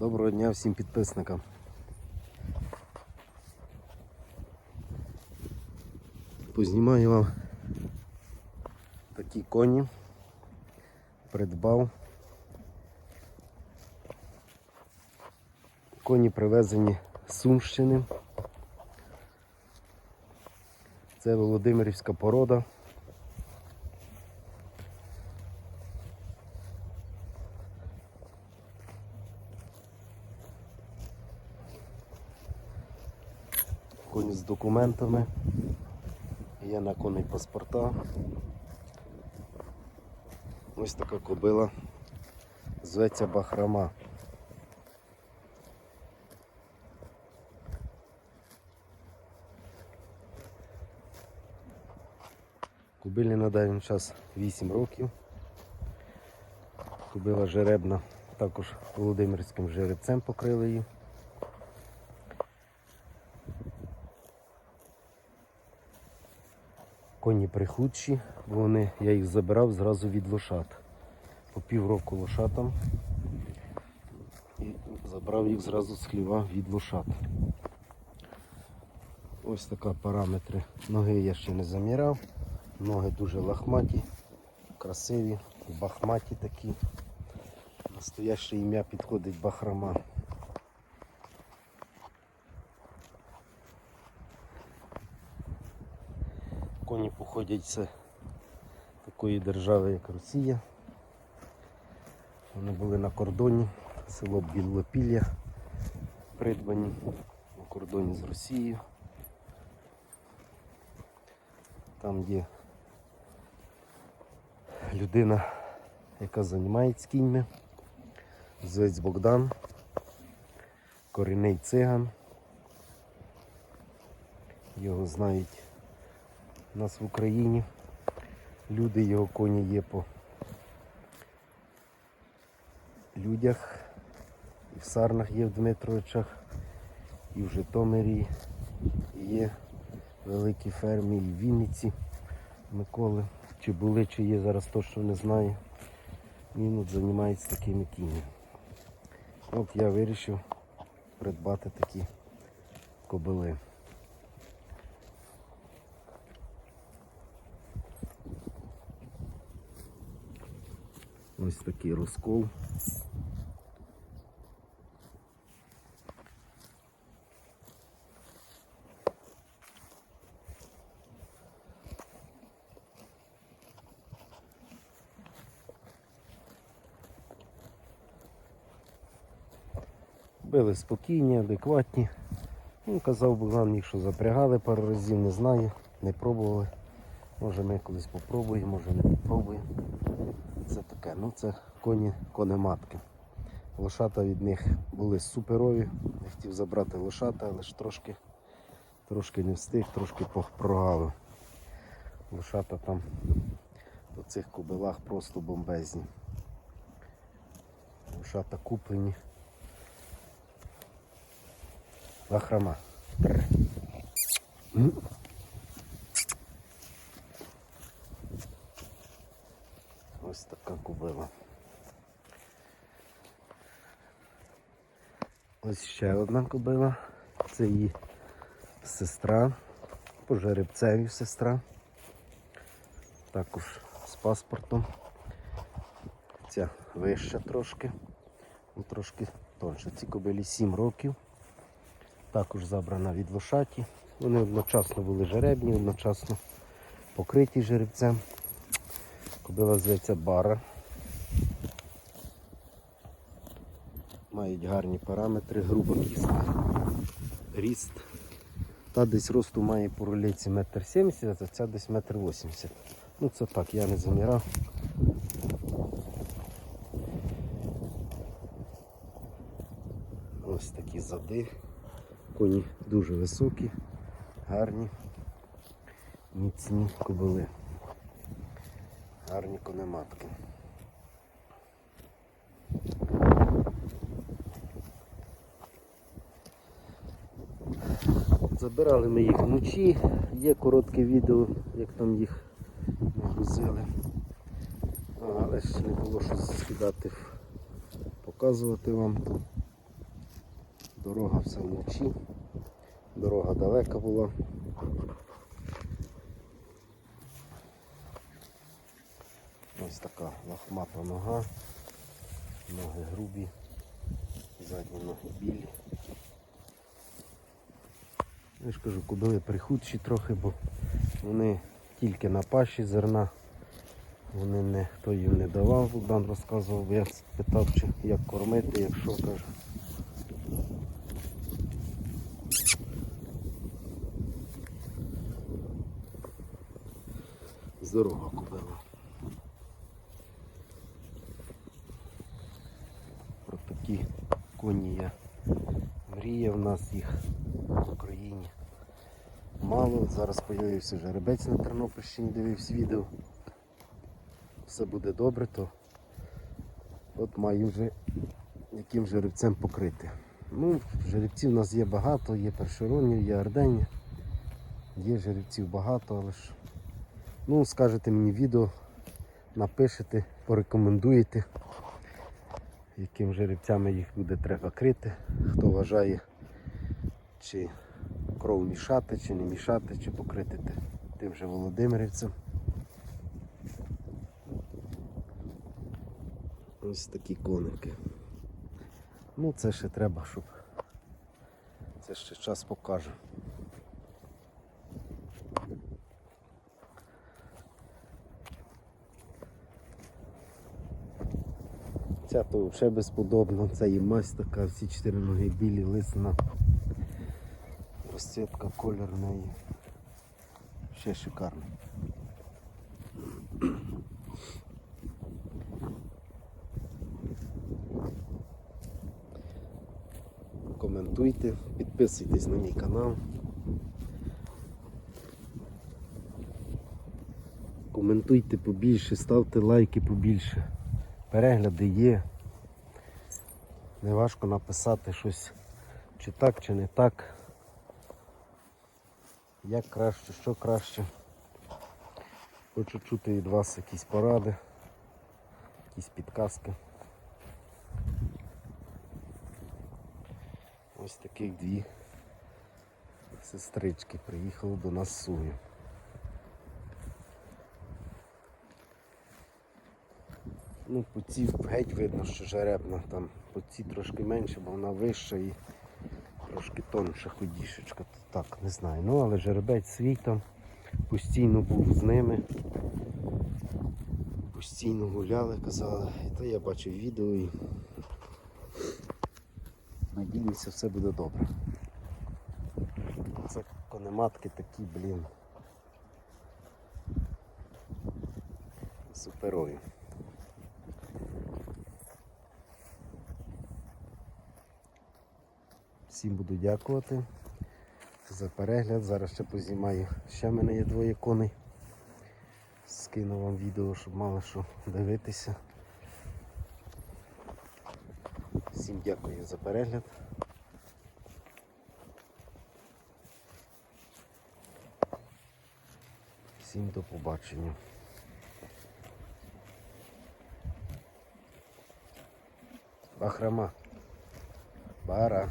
Доброго дня всім підписникам. Познімаю вам такі коні. Придбав. Коні привезені з Сумщини. Це Володимирівська порода. Коні з документами. Є на коней паспорта. Ось така кобила. Зветься Бахрама. Кобилі на даний час 8 років. Кобила жеребна, також Володимирським жеребцем покрили її. Коні прихудші, бо вони, я їх забирав зразу від лошад. По півроку лошатам і забрав їх зразу з хліва від лошад. Ось така параметри. Ноги я ще не заміряв. Ноги дуже лахматі, красиві, бахматі такі. Настояще ім'я підходить бахрама. Коні походять з такої держави, як Росія. Вони були на кордоні, село Білопілля, придбані на кордоні з Росією. Там є людина, яка займається кіньми, звець Богдан, корінний циган. Його знають у нас в Україні. Люди його коні є по людях, і в Сарнах є в Дмитровичах, і в Житомирі є великі фермі, і в Вінниці Миколи. Чи були, чи є, зараз точно не знаю. Він от займається такими кіньми. От я вирішив придбати такі кобили. Ось такий розкол. Били спокійні, адекватні. Ну, казав Богдан міг, що запрягали пару разів, не знаю, не пробували. Може ми колись попробуємо, може не попробуємо. Це таке, ну це коні конематки. Лошата від них були суперові. Я хотів забрати лошата, але ж трошки, трошки не встиг, трошки прогавив. Лошата там по цих кобилах просто бомбезні. Лошата куплені. Бахрама. Ось така кобила. Ось ще одна кобила. Це її сестра, по жеребцеві сестра. Також з паспортом. Ця вища трошки, ну, трошки тонша. Ці кобилі 7 років. Також забрана від лошаті. Вони одночасно були жеребні, одночасно покриті жеребцем. Кобила зветься бара. Мають гарні параметри, груба кістка, ріст. Та десь росту має по руліці метр сімдесят, а ця десь метр вісімдесят. Ну це так, я не заміряв. Ось такі зади. Коні дуже високі, гарні, міцні кобили. Гарні конематки. Забирали ми їх вночі, є коротке відео, як там їх нагрузили. Але ж не було що скидати, показувати вам. Дорога все вночі. Дорога далека була. Ось така лохмата нога. Ноги грубі, задні ноги білі. Я ж кажу, кобили прихудші трохи, бо вони тільки на паші зерна. Вони не, хто їм не давав, Богдан розказував, я питав, чи як кормити, якщо каже. Здорова кобила. Про такі коні я мріяв, у нас їх в Україні мало. Зараз з'явився жеребець на Тернопільщині, дивився відео. Все буде добре, то от маю вже яким жеребцем покрити. Ну, жеребців у нас є багато, є першеронів, є ордені. Є жеребців багато, але ж ну, скажете мені відео, напишете, порекомендуєте, яким жеребцями їх буде треба крити, хто вважає, чи кров мішати, чи не мішати, чи покрити тим же Володимирівцем. Ось такі коники. Ну це ще треба, щоб це ще час покаже. Ця то взагалі безподобна, це і мазь така, всі чотири ноги білі, лисина. Розцвітка, колір в неї. Ще шикарно. Коментуйте, підписуйтесь на мій канал. Коментуйте побільше, ставте лайки побільше. Перегляди є. Не важко написати щось чи так, чи не так. Як краще, що краще. Хочу чути від вас якісь поради, якісь підказки. Ось таких дві сестрички приїхали до нас Суги. Ну, по цій геть видно, що жеребна, там по цій трошки менше, бо вона вища і трошки тонша ходішечка. То так, не знаю. Ну, але жеребець свій там постійно був з ними. Постійно гуляли, казали. Та я бачив відео і надіюся, все буде добре. Це конематки такі, блін. Суперові. Всім буду дякувати за перегляд. Зараз ще познімаю. Ще в мене є двоє коней. Скину вам відео, щоб мали що дивитися. Всім дякую за перегляд. Всім до побачення. Бахрама. Бара.